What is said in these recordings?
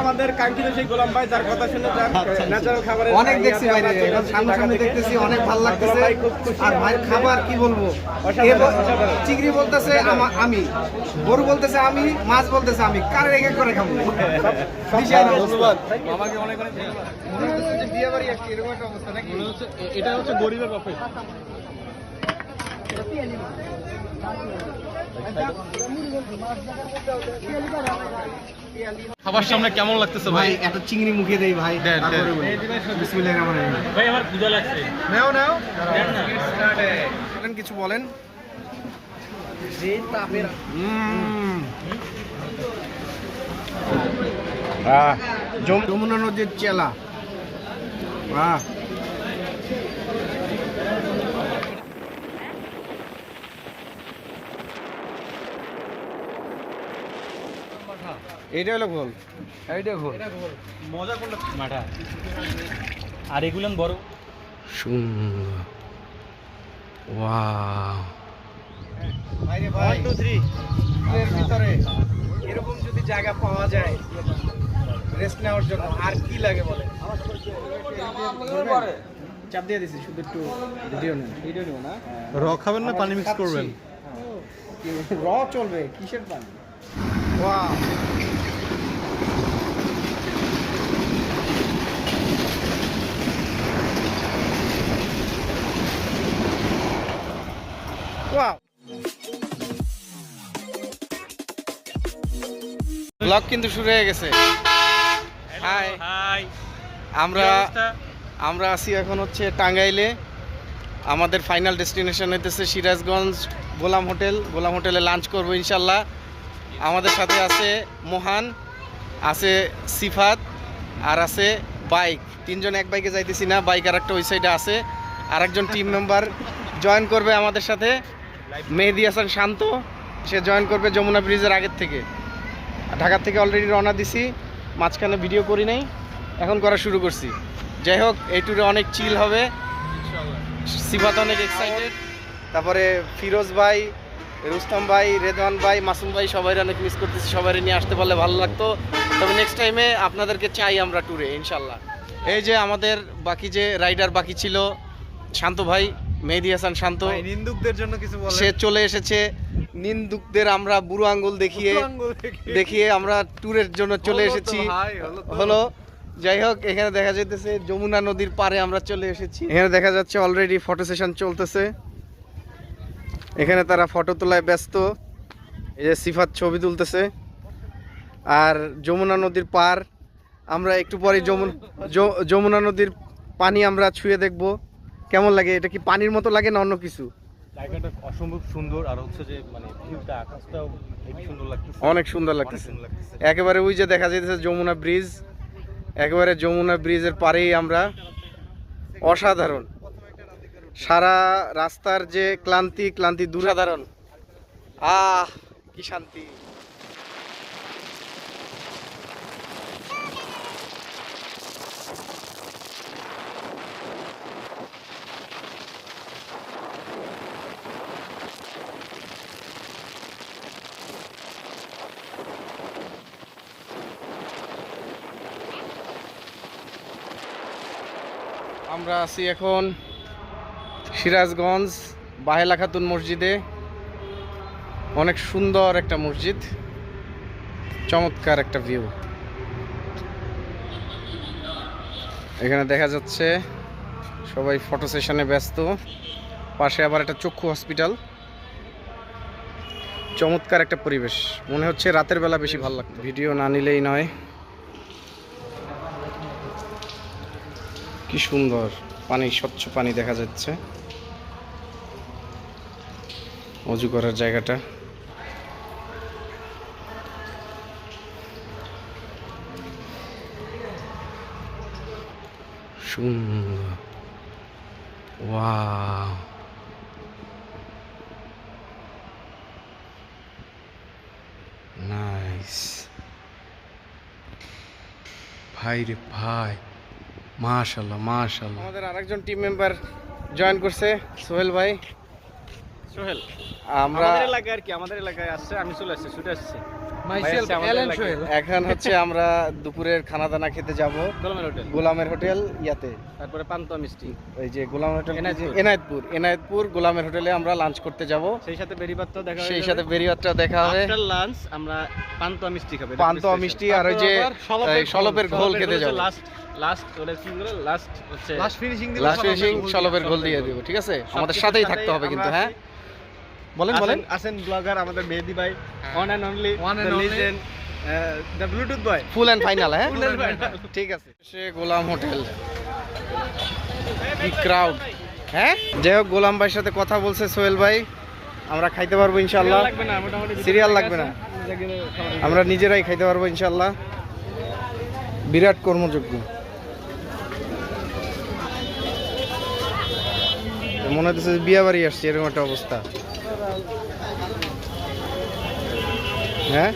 আমাদের কাঙ্ক্ষিত সেই গোলাম ভাই যার কথা শুনে ন্যাচারাল খাবারের অনেক দেখছি ভাই। দেখতেছি অনেক ভালো লাগতেছে। ভাই খুব আর ভাই খাবার কি বলব। চিংড়ি বলতেছে আমি গরু বলতেছে আমি মাছ বলতেছে আমি। কার এক এক করে খাব। আমাকে অনেক অনেক বিয়ে বাড়ি আসছি এরকম একটা অবস্থা নাকি? এটা হচ্ছে গরিবের পক্ষে খাবার সামনে কেমন লাগতেছে ভাই? এত চিংড়ি মুখে দেই ভাই দেন, তারপরে দেন। বলি। বিসমিল্লাহির রহমানির রহিম। ভাই আমার ক্ষুধা লাগছে। নাও নাও। দেন বলেন কিছু বলেন। যম- যমুনা নদীর চেলা। আহ এইটা হলো গোল এইটা গোল মজা কোনটা মাঠা। আর এগুলো বড়। সুন্দর। ওয়াও। ভাইরে ভাই। টু থ্রি এর ভিতরে এরকম যদি জায়গা পাওয়া যায় রেস্ট নেওয়ার জন্য আর কি লাগে বলে চাপ দিয়ে দিছি শুধু একটু ভিডিও নেন। ভিডিও নেব না? র খাবেন না পানি মিক্স করবেন। র চলবে কিসের পানি? ওয়াও। ব্লগ কিন্তু শুরু হয়ে গেছে। হাই হাই আমরা আমরা আছি এখন হচ্ছে টাঙ্গাইলে। আমাদের ফাইনাল ডেস্টিনেশন হইতেছে সিরাজগঞ্জ গোলাম হোটেল। গোলাম হোটেলে লাঞ্চ করব ইনশাল্লাহ। আমাদের সাথে আছে মোহান আছে সিফাত আর আছে বাইক। তিনজন এক বাইকে যাইতেছি না বাইক আর একটা ওই সাইডে আছে। আর একজন টিম মেম্বার জয়েন করবে আমাদের সাথে। মেহেদি হাসান শান্ত সে জয়েন করবে যমুনা ব্রিজের আগের থেকে। ঢাকা থেকে অলরেডি রওনা দিছি, মাঝখানে ভিডিও করি নাই, এখন করা শুরু করছি। যাই হোক, এই ট্যুরে অনেক চিল হবে। সিফাত অনেক এক্সাইটেড তারপরে ফিরোজ ভাই, রুস্তম ভাই, রেদওয়ান ভাই, মাসুম ভাই সবাই অনেক মিস করতেছি সবাই নিয়ে আসতে পারলে ভালো লাগতো। তবে নেক্সট টাইমে আপনাদেরকে চাই আমরা ট্যুরে ইনশাল্লাহ এই যে আমাদের বাকি যে রাইডার বাকি ছিল, শান্ত ভাই মেহেদি হাসান শান্ত। নিন্দুকদের জন্য কিছু সে চলে এসেছে। নিন্দুকদের আমরা বুড়ো আঙ্গুল দেখিয়ে দেখিয়ে। আমরা ট্যুরের জন্য চলে এসেছি। হলো যাই হোক এখানে দেখা যাইতেছে যমুনা নদীর পারে আমরা চলে এসেছি। এখানে দেখা যাচ্ছে অলরেডি ফটো সেশন চলতেছে। এখানে তারা ফটো তোলায় ব্যস্ত। এই যে সিফাত ছবি তুলতেছে। আর যমুনা নদীর পার আমরা একটু পরে যমুনা যমুনা নদীর পানি আমরা ছুঁয়ে দেখব। কেমন লাগে? এটা কি পানির মতো লাগে না অন্য কিছু? জায়গাটা অসম্ভব সুন্দর আর হচ্ছে যে মানে ভিউটা আকাশটাও সুন্দর লাগতেছে। অনেক সুন্দর লাগতেছে। সুন্দর লাগতেছে। একেবারে ওই যে দেখা যাইতেছে যমুনা ব্রিজ একেবারে যমুনা ব্রিজের পারেই আমরা। অসাধারণ। সারা রাস্তার যে ক্লান্তি ক্লান্তি দুরাধারণ। আহ কি শান্তি। আমরা আছি এখন সিরাজগঞ্জ বাহেলা খাতুন মসজিদে। অনেক সুন্দর একটা মসজিদ। চমৎকার একটা ভিউ এখানে দেখা যাচ্ছে সবাই ফটো সেশনে ব্যস্ত। পাশে আবার একটা চক্ষু হসপিটাল চমৎকার একটা পরিবেশ। মনে হচ্ছে রাতের বেলা বেশি ভালো লাগতো। ভিডিও না নিলেই নয়। কি সুন্দর পানি, স্বচ্ছ পানি দেখা যাচ্ছে। অজু করার জায়গাটা। ওয়াও। নাইস। ভাই রে ভাই। মাশাল্লাহ মাশাল্লাহ আমাদের আরেকজন টিম মেম্বার জয়েন করছে সোহেল ভাই। সোহেল আমরা আমাদের এলাকায় আর কি আমাদের এলাকায় আসছে আমি চলে আসছি ছুটে আসছি. এখন হচ্ছে আমরা দুপুরের খানা দানা খেতে যাব গোলামের হোটেল। ইয়াতে। তারপরে পান্তা মিষ্টি। ওই যে গোলাম হোটেল এনায়েতপুর। এনায়তপুর গোলামের হোটেলে আমরা লাঞ্চ করতে যাব। সেই সাথে বেরিবাত্তা দেখা সেই সাথে বেরিয়াতটা দেখা হবে। লাঞ্চ আমরা পান্তা মিষ্টি খাব। পান্তা মিষ্টি আর ওই যে সলপের ঘোল খেতে যাব। লাস্ট লাস্ট ওটা কি লাস্ট হচ্ছে লাস্ট ফিনিশিং লাস্ট ফিনিশিং ঘোল দিয়ে দিব। ঠিক আছে? আমাদের সাথেই থাকতে হবে কিন্তু হ্যাঁ? বলেন বলেন। আসেন ব্লগার আমাদের মেহেদি ভাই and only. Legend the bluetooth boy full and final হ্যাঁ? Final. ঠিক আছে। সে গোলাম হোটেল। কি ক্রাউড হ্যাঁ? যাই হোক গোলাম ভাইয়ের সাথে কথা বলছে সোহেল ভাই। আমরা খাইতে পারব ইনশাল্লাহ লাগবে না সিরিয়াল লাগবে না। আমরা নিজেরাই খাইতে পারব ইনশাল্লাহ বিরাট কর্মযোগ্য মনে হচ্ছে বিয়া বাড়ি আসছে এরকম একটা অবস্থা। হ্যাঁ?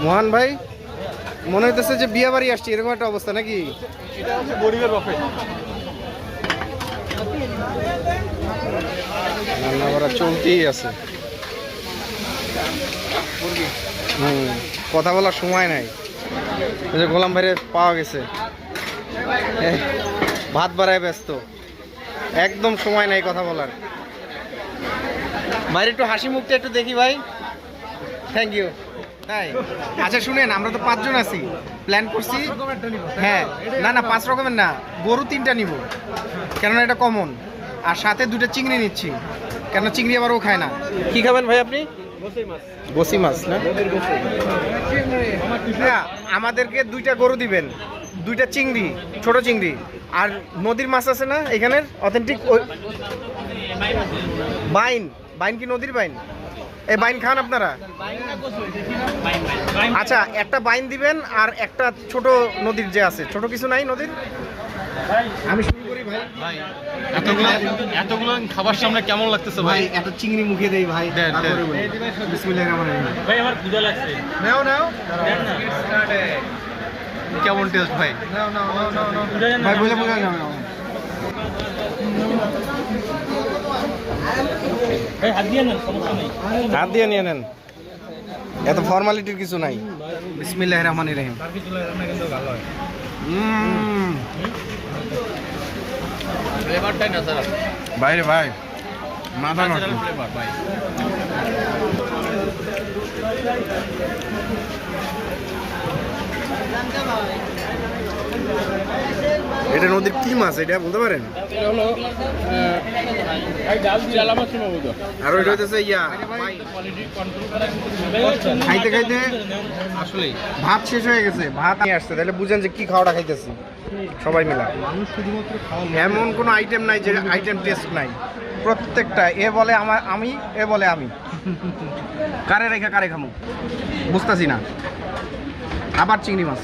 মহান ভাই মনে হইতেছে যে বিয়া বাড়ি আসছে এরকম একটা অবস্থা নাকি? রান্না চলতেই আছে। হুম কথা বলার সময় নাই। যে গোলাম ভাইরে পাওয়া গেছে। ভাত বাড়ায় ব্যস্ত। একদম সময় নাই কথা বলার। ভাইরে একটু হাসি মুখটা একটু দেখি ভাই। থ্যাংক ইউ তাই আচ্ছা শুনেন আমরা তো পাঁচজন আছি। প্ল্যান করছি। হ্যাঁ। না না পাঁচ রকমের না। গরু তিনটা নিব। কেননা এটা কমন আর সাথে দুটো চিংড়ি নিচ্ছি। কেন চিংড়ি আবার ও খায় না। কি খাবেন ভাই আপনি? বসি মাছ। না, আমাদেরকে দুইটা গরু দিবেন। দুইটা চিংড়ি ছোট চিংড়ি। আর নদীর মাছ আছে না এখানের অথেন্টিক বাইন। বাইন কি নদীর বাইন? এই বাইন খান আপনারা? আচ্ছা একটা বাইন দিবেন আর একটা ছোট নদীর যে আছে। ছোট কিছু নাই নদীর? আমি শুরু করি ভাই। এতগুলো এতগুলো খাবার সামনে কেমন লাগতেছে ভাই? এত চিংড়ি মুখে দেই ভাই বিসমিল্লাহির রহমানির রহিম। ভাই আমার ক্ষুধা লাগছে। নাও নাও। কেমন টেস্ট ভাই? ভাই বলে বলে ভাই হাত দিয়ে নিয়ে নেন। এত ফর্মালিটির কিছু নাই। বিসমিল্লাহির রহমানির রহিম। উম, ফ্লেভারটাই না স্যার। বাইরে ভাই মাথা নষ্ট। এটা নদীর কি মাছ এটা বলতে পারেন? আর ওইটা হইতেছে ইয়া করা খাইতে খাইতে আসলে ভাত শেষ হয়ে গেছে ভাত নিয়ে আসছে। তাহলে বুঝেন যে কি খাওয়াটা খাইতেছি সবাই মিলা। এমন কোনো আইটেম নাই যে আইটেম টেস্ট নাই। প্রত্যেকটা এ বলে আমার আমি এ বলে আমি। কারে রেখে কারে খামু? বুঝতেছি না। আবার চিংড়ি মাছ।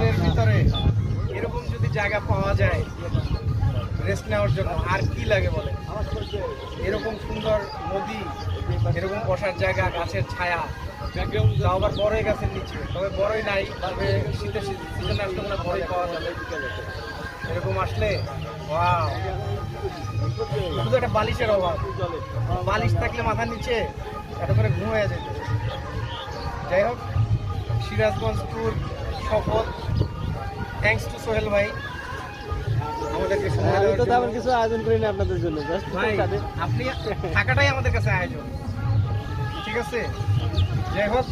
এর ভিতরে এরকম যদি জায়গা পাওয়া যায় রেস্ট নেওয়ার জন্য আর কি লাগে বলে এরকম সুন্দর নদী এরকম বসার জায়গা গাছের ছায়া তাও আবার বড়ই গাছের নিচে তবে বড়ই নাই তবে শীতের সিজনে আসলে মনে হয় বড়ই পাওয়া যাবে এরকম আসলে শুধু একটা বালিশের অভাব বালিশ থাকলে মাথার নিচে এত করে ঘুম হয়ে যেত যাই হোক সিরাজগঞ্জ ট্যুর শপথ। থ্যাঙ্কস টু সোহেল ভাই। আমাদেরকে জন্য। কিছু আয়োজন করি না আপনাদের জন্য জাস্ট ভাই আপনি থাকাটাই আমাদের কাছে আয়োজন। ঠিক আছে? যাই হোক।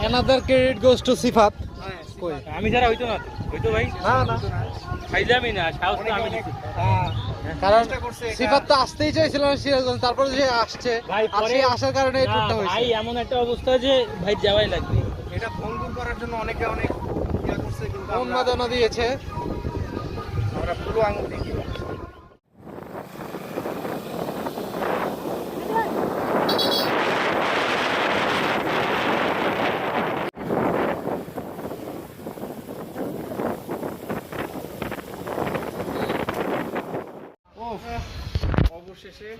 Another credit goes to Sifat. আমি যারা হইতো না হইতো ভাই? না না। না সাহস আমি হ্যাঁ কারণ। সিফাত তো আসতেই চাইছিল না সিরাজগঞ্জ তারপরে যে আসছে। পরে- আসার কারণে এই না, হয়েছে। ভাই এমন একটা অবস্থা যে ভাই যাওয়াই লাগবে। এটা ভঙ্গুর করার জন্য অনেকে অনেক ইয়া করছে কিন্তু উন্মাদনা দিয়েছে। আমরা পুরো আঙুল দেখি। অবশেষে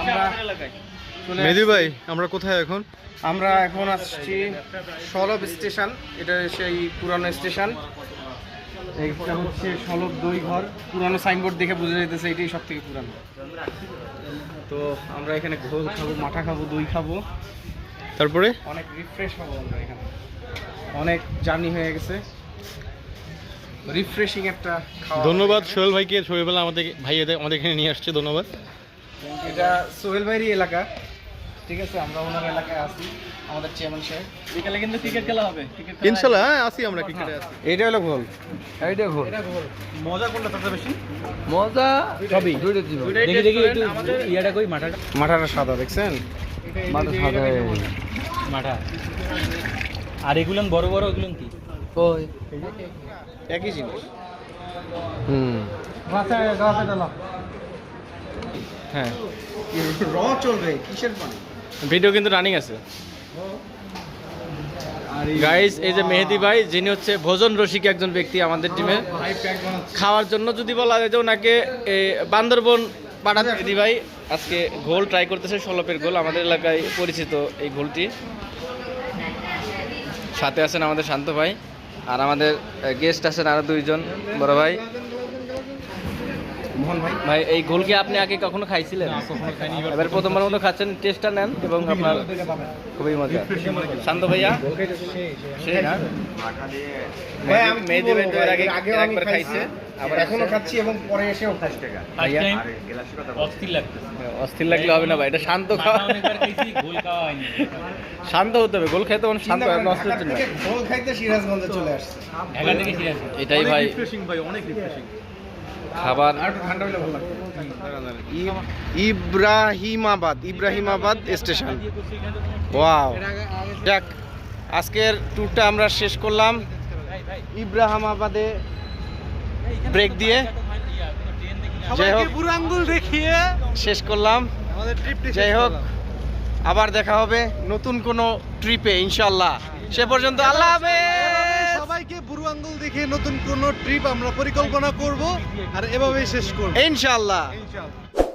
আমরা ভাই আমরা কোথায় এখন? আমরা এখন আসছি সলভ স্টেশন এটা সেই পুরানো স্টেশন। এইটা হচ্ছে সলব দই ঘর। পুরানো সাইনবোর্ড দেখে বোঝা যাইতেছে এটাই সব থেকে পুরানো। তো আমরা এখানে ঘোল খাব মাঠা খাব দই খাব। তারপরে? অনেক রিফ্রেশ হব আমরা এখানে। অনেক জার্নি হয়ে গেছে। রিফ্রেশিং একটা ধন্যবাদ সোহেল ভাইকে। সোহেল আমাদের ভাই এদের- আমাদের এখানে নিয়ে আসছে ধন্যবাদ। এটা সোহেল ভাইয়েরই এলাকা। ঠিক আছে আমরা ওনার এলাকায় আছি আমাদের চেয়ারম্যান সাহেব। বিকালে কিন্তু ক্রিকেট খেলা হবে। হ্যাঁ আসি আমরা ক্রিকেটে আসি এইটা হলো এইটা এটা ঘোল মজা কোনটা সবচেয়ে বেশি? মজা সবই। দুইটা জীবন দেখি দেখি একটু ইয়াটা কই? মাঠাটা। মাঠাটা সাদা দেখছেন? মাথা সাদা মাঠা। আর এগুলো বড় বড় এগুলো কি? ওই একই জিনিস। হুম। হ্যাঁ। র চলবে কিসের পানি? ভিডিও কিন্তু রানিং আছে। গাইস এই যে মেহেদি ভাই যিনি হচ্ছে ভোজন রসিক একজন ব্যক্তি আমাদের টিমে খাওয়ার জন্য যদি বলা যায় যে ওনাকে বান্দরবন পাঠাতে মেহেদি ভাই আজকে গোল ট্রাই করতেছে সলপের গোল আমাদের এলাকায় পরিচিত এই গোলটি সাথে আছেন আমাদের শান্ত ভাই। আর আমাদের গেস্ট আছেন আরও দুইজন বড় ভাই। মোহন ভাই। ভাই এই কি আপনি আগে কখনো খাইছিলেন? এবার প্রথমবার মতো খাচ্ছেন টেস্টটা নেন এবং আপনার খুবই মজা। শান্ত ভাইয়া? সেই না ভাই আমি মেহেদি এর আগে আগেও একবার খাইছে আবার এখনও খাচ্ছি এবং পরে এসেও খাচ্ছি। ভাইয়া? অস্থির লাগতেছে। অস্থির লাগলে হবে না ভাই এটা শান্ত খাওয়া। শান্ত হতে হবে গোল খেতে মানে শান্ত হয় নষ্ট হচ্ছে না। গোল খাইতে সিরাজগঞ্জে চলে আসছে। এখান থেকে সিরিয়াস এটাই ভাই। রিফ্রেশিং ভাই অনেক রিফ্রেশিং খাবার আর একটু ঠান্ডা হলে ভালো লাগবে। ইব্রাহিমাবাদ ইব্রাহিমাবাদ স্টেশন। ওয়াও। যাক আজকের ট্যুরটা আমরা শেষ করলাম। ইব্রাহিমাবাদে ব্রেক দিয়ে যাই হোক। বুড়ো আঙ্গুল দেখিয়ে শেষ করলাম। আমাদের ট্রিপটি যাই হোক আবার দেখা হবে নতুন কোনো ট্রিপে ইনশাল্লাহ সে পর্যন্ত আল্লাহ হাফেজ। সবাইকে বুড়ো আঙ্গুল দেখিয়ে নতুন কোন ট্রিপ আমরা পরিকল্পনা করব আর এভাবেই শেষ করব। ইনশাল্লাহ ইনশাআল্লাহ।